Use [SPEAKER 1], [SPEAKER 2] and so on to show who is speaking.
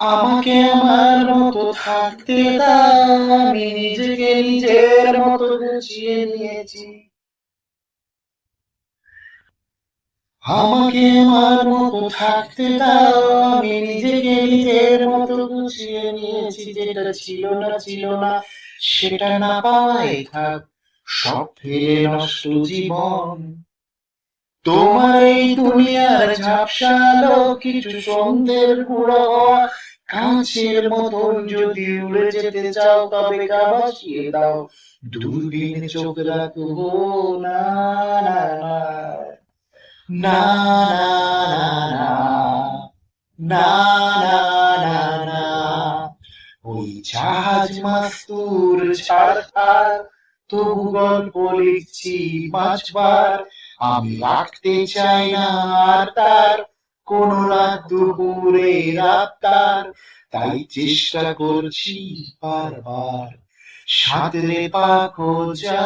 [SPEAKER 1] আমাকে আমার মতো থাকতে আমি নিজেকে নিজের মতো গুছিয়ে নিয়েছি। আমাকে আমার মতো থাকতে দাও। আমি নিজেকে নিজের মতো গুছিয়ে নিয়েছি। যেটা ছিল না ছিল না, সেটা না পাওয়াই থাক। সব ফেলে নষ্ট জীবন। তোমার এই দুনিয়ার ঝাপসালো কিছু সন্ধ্যের গুঁড়ো কাঁচের মতন যদি উড়ে যেতে চাও, তবে গা দাও। দূরবীনে চোখ রাখব, না না না না না না ওই জাহাজ মাস্তুর ছাড় তবু গল্প লিখছি পাঁচবার। আমি রাখতে চাই না আর তার। কোন রাত দুপুরে রাত তার। তাই চেষ্টা করছি বারবার। সাঁতরে পাখো যা।